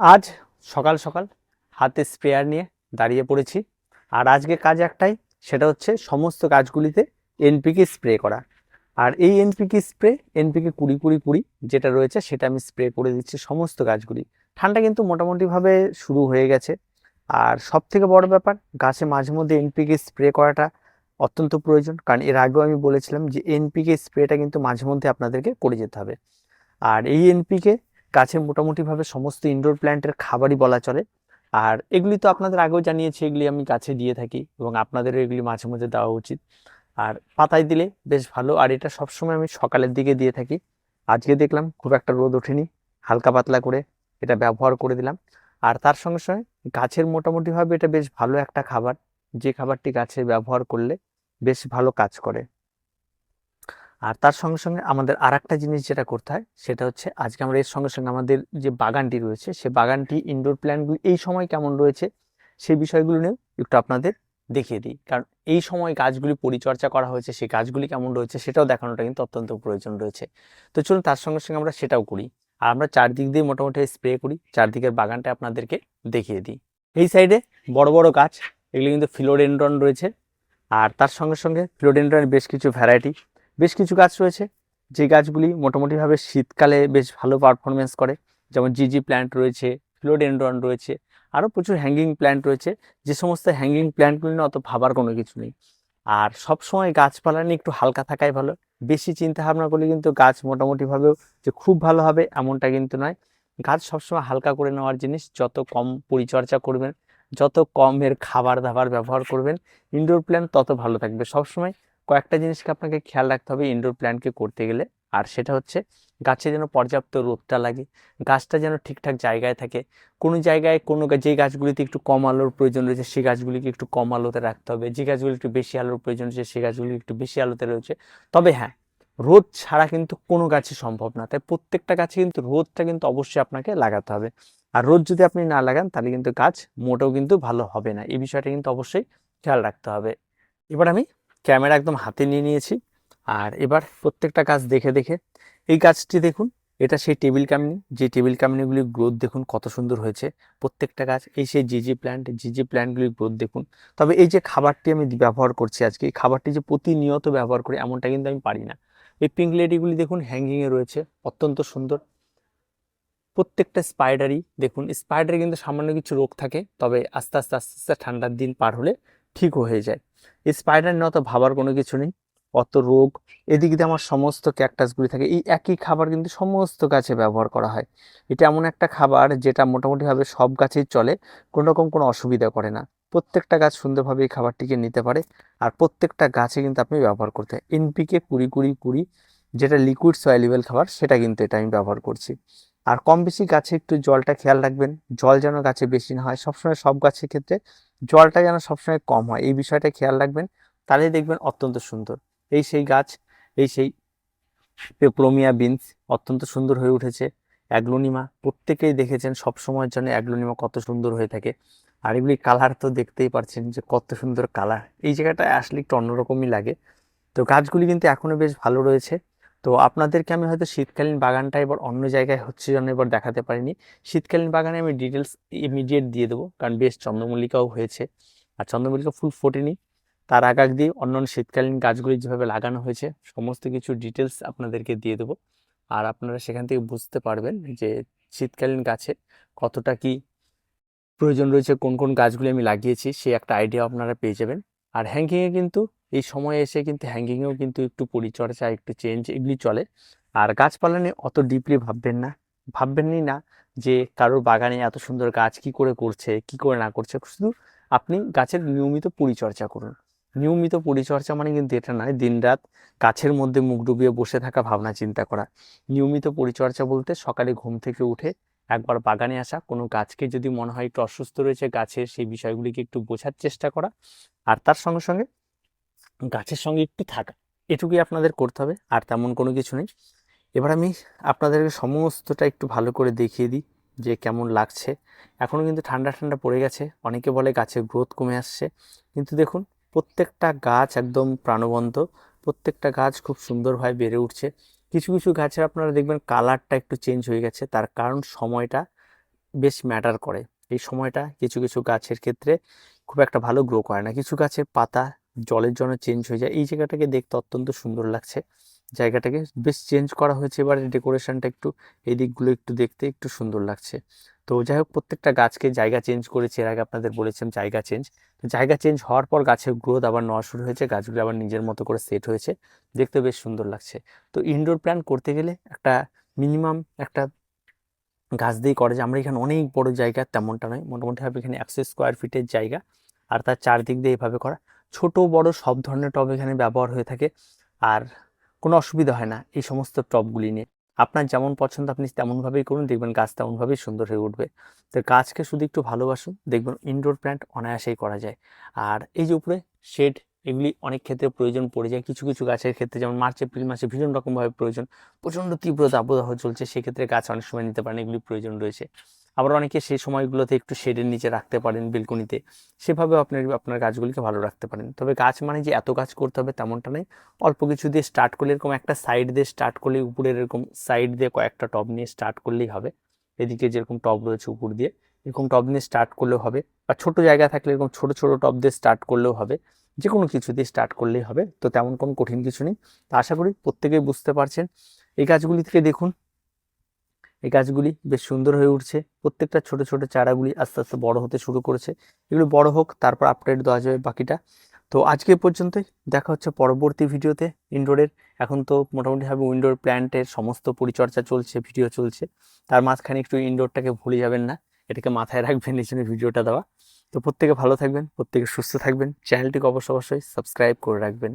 আজ সকাল সকাল হাতে স্প্রেয়ার নিয়ে দাঁড়িয়ে পড়েছি। আর আজকে কাজ একটাই, সেটা হচ্ছে সমস্ত গাছগুলিতে এনপিকে স্প্রে করা। আর এই এনপিকে স্প্রে এনপিকে কুড়ি কুড়ি কুড়ি যেটা রয়েছে, সেটা আমি স্প্রে করে দিচ্ছি সমস্ত গাছগুলি ঠান্ডা কিন্তু মোটামুটিভাবে শুরু হয়ে গেছে। আর সব থেকে বড় ব্যাপার, গাছে মাঝে মধ্যে এনপিকে স্প্রে করাটা অত্যন্ত প্রয়োজন। কারণ এর আগেও আমি বলেছিলাম যে এনপিকে স্প্রেটা কিন্তু মাঝে মধ্যে আপনাদেরকে করে যেতে হবে। আর এই এনপিকে গাছে মোটামুটিভাবে সমস্ত ইনডোর প্ল্যান্টের খাবারই বলা চলে। আর এগুলি তো আপনাদের আগেও জানিয়েছি, এগুলি আমি গাছে দিয়ে থাকি এবং আপনাদেরও এগুলি মাঝে মধ্যে দেওয়া উচিত। আর পাতায় দিলে বেশ ভালো, আর এটা সবসময় আমি সকালের দিকে দিয়ে থাকি। আজকে দেখলাম খুব একটা রোদ ওঠেনি, হালকা পাতলা করে এটা ব্যবহার করে দিলাম। আর তার সঙ্গে সঙ্গে গাছের মোটামুটিভাবে এটা বেশ ভালো একটা খাবার, যে খাবারটি গাছে ব্যবহার করলে বেশ ভালো কাজ করে। আর তার সঙ্গে সঙ্গে আমাদের আর একটা জিনিস যেটা করতে হয়, সেটা হচ্ছে আজকে আমরা এর সঙ্গে সঙ্গে আমাদের যে বাগানটি রয়েছে, সে বাগানটি ইনডোর প্ল্যান্টগুলি এই সময় কেমন রয়েছে সেই বিষয়গুলো নিয়েও একটু আপনাদের দেখিয়ে দিই। কারণ এই সময় গাছগুলি পরিচর্যা করা হয়েছে সেই গাছগুলি কেমন রয়েছে সেটাও দেখানোটা কিন্তু অত্যন্ত প্রয়োজন রয়েছে। তো চলুন তার সঙ্গে সঙ্গে আমরা সেটাও করি। আর আমরা চারদিক দিয়ে মোটামুটি স্প্রে করি, চারদিকের বাগানটা আপনাদেরকে দেখিয়ে দিই। এই সাইডে বড় বড় গাছ, এগুলি কিন্তু ফিলোডেন্ড্রন রয়েছে। আর তার সঙ্গে সঙ্গে ফিলোডেন্ড্রনের বেশ কিছু ভ্যারাইটি বেশ কিছু গাছ রয়েছে। যে গাছগুলি মোটামুটিভাবে শীতকালে বেশ ভালো পারফরমেন্স করে। যেমন জিজি প্ল্যান্ট রয়েছে ফিলোডেন্ড্রন রয়েছে, আরও প্রচুর হ্যাঙ্গিং প্ল্যান্ট রয়েছে। যে সমস্ত হ্যাঙ্গিং প্ল্যান্টগুলি নিয়ে অত ভাবার কোনো কিছু নেই। আর সবসময় গাছপালা নিয়ে একটু হালকা থাকাই ভালো। বেশি চিন্তা ভাবনা করলে কিন্তু গাছ মোটামুটিভাবেও যে খুব ভালো হবে এমনটা কিন্তু নয়। গাছ সবসময় হালকা করে নেওয়ার জিনিস, যত কম পরিচর্যা করবেন, যত কমের খাবার দাবার ব্যবহার করবেন ইনডোর প্ল্যান্ট তত ভালো থাকবে। সবসময় কয়েকটা জিনিসকে আপনাকে খেয়াল রাখতে হবে ইনডোর প্ল্যান্টকে করতে গেলে। আর সেটা হচ্ছে গাছে যেন পর্যাপ্ত রোদটা লাগে, গাছটা যেন ঠিকঠাক জায়গায় থাকে। কোনো জায়গায় কোনো যে গাছগুলিতে একটু কম আলোর প্রয়োজন রয়েছে সেই গাছগুলিকে একটু কম আলোতে রাখতে হবে। যে গাছগুলি একটু বেশি আলোর প্রয়োজন রয়েছে সেই গাছগুলি একটু বেশি আলোতে রয়েছে। তবে হ্যাঁ রোদ ছাড়া কিন্তু কোনো গাছই সম্ভব না। তাই প্রত্যেকটা গাছে কিন্তু রোদটা কিন্তু অবশ্যই আপনাকে লাগাতে হবে। আর রোদ যদি আপনি না লাগান, তাহলে কিন্তু গাছ মোটেও কিন্তু ভালো হবে না। এই বিষয়টা কিন্তু অবশ্যই খেয়াল রাখতে হবে। এবার আমি ক্যামেরা একদম হাতে নিয়ে নিয়েছি। আর এবার প্রত্যেকটা গাছ দেখে দেখে, এই গাছটি দেখুন, এটা সেই টেবিল কামিনি যে টেবিল কামিনিগুলির গ্রোথ দেখুন কত সুন্দর হয়েছে। প্রত্যেকটা গাছ এই সেই জিজি প্ল্যান্ট জিজি প্ল্যান্টগুলির গ্রোথ দেখুন। তবে এই যে খাবারটি আমি ব্যবহার করছি আজকে, এই খাবারটি যে প্রতিনিয়ত ব্যবহার করি, এমনটা কিন্তু আমি পারি না। এই পিঙ্ক লেডিগুলি দেখুন হ্যাঙ্গিংয়ে রয়েছে, অত্যন্ত সুন্দর। প্রত্যেকটা স্পাইডারই দেখুন, স্পাইডারে কিন্তু সামান্য কিছু রোগ থাকে, তবে আস্তে আস্তে আস্তে আস্তে ঠান্ডার দিন পার হলে ঠিক হয়ে যায়। এই স্পাইডার নিয়ে অত ভাবার কোনো কিছু নেই, অত রোগ। এদিক দিয়ে আমার সমস্ত ক্যাকটাসগুলি থাকে, এই একই খাবার কিন্তু সমস্ত গাছে ব্যবহার করা হয়। এটা এমন একটা খাবার যেটা মোটামুটিভাবে সব গাছেই চলে, কোনো রকম কোনো অসুবিধা করে না। প্রত্যেকটা গাছ সুন্দরভাবে এই খাবারটিকে নিতে পারে, আর প্রত্যেকটা গাছে কিন্তু আপনি ব্যবহার করতে হয় এনপিকে কুড়ি কুড়ি কুড়ি, যেটা লিকুইড সয়েলিবেল খাবার, সেটা কিন্তু এটা আমি ব্যবহার করছি। আর কম বেশি গাছে একটু জলটা খেয়াল রাখবেন। জল যেন গাছে বেশি না হয়। সবসময় সব গাছের ক্ষেত্রে জলটা যেন সবসময় কম হয়। এই বিষয়টা খেয়াল রাখবেন। তাহলেই দেখবেন অত্যন্ত সুন্দর। এই সেই গাছ, এই সেই পেপ্রোমিয়া বিনস অত্যন্ত সুন্দর হয়ে উঠেছে। অ্যাগ্লোনিমা প্রত্যেকেই দেখেছেন সব সময়ের জন্য অ্যাগ্লোনিমা কত সুন্দর হয়ে থাকে। আর এগুলি কালার তো দেখতেই পারছেন যে কত সুন্দর কালার। এই জায়গাটায় আসলে একটু অন্যরকমই লাগে। তো গাছগুলি কিন্তু এখনও বেশ ভালো রয়েছে। তো আপনাদেরকে আমি হয়তো শীতকালীন বাগানটা এবার অন্য জায়গায় হচ্ছে জন্য এবার দেখাতে পারিনি। শীতকালীন বাগানে আমি ডিটেলস ইমিডিয়েট দিয়ে দেবো, কারণ বেশ চন্দ্রমল্লিকাও হয়েছে। আর চন্দ্রমল্লিকা ফুল ফোটেনি। তার আগ আগ দিয়ে অন্যান্য শীতকালীন গাছগুলি যেভাবে লাগানো হয়েছে, সমস্ত কিছু ডিটেলস আপনাদেরকে দিয়ে দেবো। আর আপনারা সেখান থেকে বুঝতে পারবেন যে শীতকালীন গাছে কতটা কি প্রয়োজন রয়েছে, কোন কোন গাছগুলি আমি লাগিয়েছি, সেই একটা আইডিয়া আপনারা পেয়ে যাবেন। আর হ্যাঙ্গিংয়ে কিন্তু এই সময়ে এসে কিন্তু হ্যাঙ্গিংয়েও কিন্তু একটু পরিচর্যা, একটু চেঞ্জ এগুলি চলে। আর গাছপালা নিয়ে অত ডিপলি ভাববেন না। ভাববেনই না যে কারোর বাগানে এত সুন্দর গাছ কি করে করছে, কি করে না করছে। শুধু আপনি গাছের নিয়মিত পরিচর্যা করুন। নিয়মিত পরিচর্যা মানে কিন্তু এটা নয়, দিনরাত গাছের মধ্যে মুখ ডুবিয়ে বসে থাকা ভাবনা চিন্তা করা। নিয়মিত পরিচর্যা বলতে সকালে ঘুম থেকে উঠে একবার বাগানে আসা, কোনো গাছকে যদি মনে হয় একটু অসুস্থ রয়েছে গাছের সেই বিষয়গুলিকে একটু বোঝার চেষ্টা করা। আর তার সঙ্গে সঙ্গে গাছের সঙ্গে একটু থাকা। এটুকুই আপনাদের করতে হবে, আর তেমন কোনো কিছু নেই। এবার আমি আপনাদেরকে সমস্তটা একটু ভালো করে দেখিয়ে দিই যে কেমন লাগছে। এখনও কিন্তু ঠান্ডা ঠান্ডা পড়ে গেছে, অনেকে বলে গাছের গ্রোথ কমে আসছে। কিন্তু দেখুন, প্রত্যেকটা গাছ একদম প্রাণবন্ত, প্রত্যেকটা গাছ খুব সুন্দরভাবে বেড়ে উঠছে। কিছু কিছু গাছের আপনারা দেখবেন কালারটা একটু চেঞ্জ হয়ে গেছে, তার কারণ সময়টা বেশ ম্যাটার করে। এই সময়টা কিছু কিছু গাছের ক্ষেত্রে খুব একটা ভালো গ্রো করে না। কিছু গাছের পাতা জলের জন্য চেঞ্জ হয়ে যায়। এই জায়গাটাকে দেখতে অত্যন্ত সুন্দর লাগছে। জায়গাটাকে বেশ চেঞ্জ করা হয়েছে, এবার ডেকোরেশনটা একটু এই দিকগুলো একটু দেখতে একটু সুন্দর লাগছে। তো যাই হোক প্রত্যেকটা গাছকে জায়গা চেঞ্জ করেছি, এর আগে আপনাদের বলেছিলাম জায়গা চেঞ্জ তো জায়গা চেঞ্জ হওয়ার পর গাছের গ্রোথ আবার নেওয়া শুরু হয়েছে, গাছগুলো আবার নিজের মতো করে সেট হয়েছে। দেখতে বেশ সুন্দর লাগছে। তো ইনডোর প্ল্যান করতে গেলে একটা মিনিমাম একটা গাছ দিয়েই করে যে, আমরা এখানে অনেক বড় জায়গা তেমনটা নয়। মোটামুটিভাবে এখানে একশো স্কোয়ার ফিটের জায়গা। আর তার চারদিক দিয়ে এইভাবে করা। ছোট, বড় সব ধরনের টব এখানে ব্যবহার হয়ে থাকে। আর কোনো অসুবিধা হয় না এই সমস্ত টবগুলি নিয়ে। আপনার যেমন পছন্দ আপনি তেমনভাবেই করুন, দেখবেন গাছ তেমনভাবেই সুন্দর হয়ে উঠবে। তো গাছকে শুধু একটু ভালোবাসুন, দেখবেন ইনডোর প্ল্যান্ট অনায়াসেই করা যায়। আর এই যে উপরে শেড এগুলি অনেক ক্ষেত্রে প্রয়োজন পড়ে যায়। কিছু কিছু গাছের ক্ষেত্রে যেমন মার্চ, এপ্রিল মাসে ভীষণ রকমভাবে প্রয়োজন। প্রচণ্ড তীব্র দাবদাহ চলছে, সেক্ষেত্রে গাছ অনেক সময় নিতে পারেন, এগুলি প্রয়োজন রয়েছে। আবার অনেকে সেই সময়গুলোতে একটু শেডের নিচে রাখতে পারেন বেলকনিতে। সেভাবেও আপনার আপনার গাছগুলিকে ভালো রাখতে পারেন। তবে গাছ মানে যে এত গাছ করতে হবে তেমনটা নয়। অল্প কিছু দিয়ে স্টার্ট করলে এরকম একটা সাইড দিয়ে স্টার্ট করলে উপরের এরকম সাইড দিয়ে কয়েকটা টব নিয়ে স্টার্ট করলেই হবে। এদিকে যেরকম টব রয়েছে উপর দিয়ে, এরকম টব নিয়ে স্টার্ট করলেও হবে। বা ছোট জায়গা থাকলে এরকম ছোট ছোট টব দিয়ে স্টার্ট করলেও হবে। যে কোনো কিছু দিয়ে স্টার্ট করলেই হবে। তো তেমন কোনো কঠিন কিছু নেই। তো আশা করি প্রত্যেকেই বুঝতে পারছেন। এই গাছগুলি থেকে দেখুন এই গাছগুলি বেশ সুন্দর হয়ে উঠছে। প্রত্যেকটা ছোট ছোট চারাগুলি আস্তে আস্তে বড় হতে শুরু করেছে। এগুলো বড় হোক, তারপর আপডেট দেওয়া যাবে বাকিটা। তো আজকে পর্যন্তই। দেখা হচ্ছে পরবর্তী ভিডিওতে ইনডোরের এখন তো মোটামুটিভাবে উইন্ডোর প্ল্যান্টের সমস্ত পরিচর্যা চলছে ভিডিও চলছে। তার মাঝখানে একটু ইনডোরটাকে ভুলে যাবেন না। এটাকে মাথায় রাখবেন, এই জন্য ভিডিওটা দেওয়া। তো প্রত্যেকে ভালো থাকবেন, প্রত্যেকে সুস্থ থাকবেন। চ্যানেলটিকে অবশ্য অবশ্যই সাবস্ক্রাইব করে রাখবেন।